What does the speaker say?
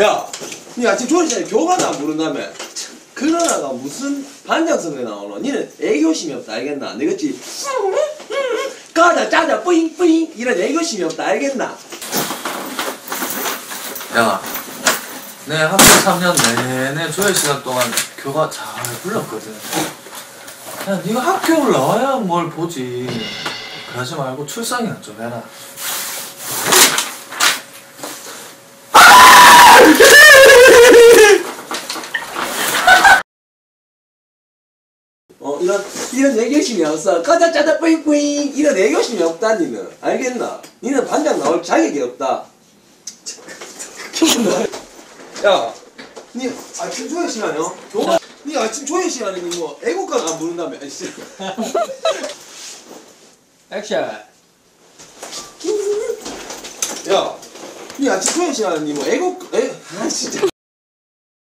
야, 니 아침 조리시에 교과도 안 부른다며. 그러다가 무슨 반장성에 나오노? 니는 애교심이 없다 알겠나? 내겠지? 까자 짜자 뿌잉 뿌잉 이런 애교심이 없다 알겠나? 야, 내 학교 3년 내내 조회 시간 동안 교가 잘 불렀거든. 야, 네가 학교를 나와야 뭘 보지. 그러지 말고 출상이나 좀 해라. 어 이런 이런 애교심이 없어. 까자 짜자 뿌잉 뿌잉 이런 애교심이 없다 니는 알겠나? 니는 반장 나올 자격이 없다. 야, 니 아침 조회 시간이요? 니 아침 조회 시간에 니뭐 애국가도 안 부른다며? 아이씨. 액션 야, 니 아침 조회 시간에 니뭐 애국 애? 아 진짜.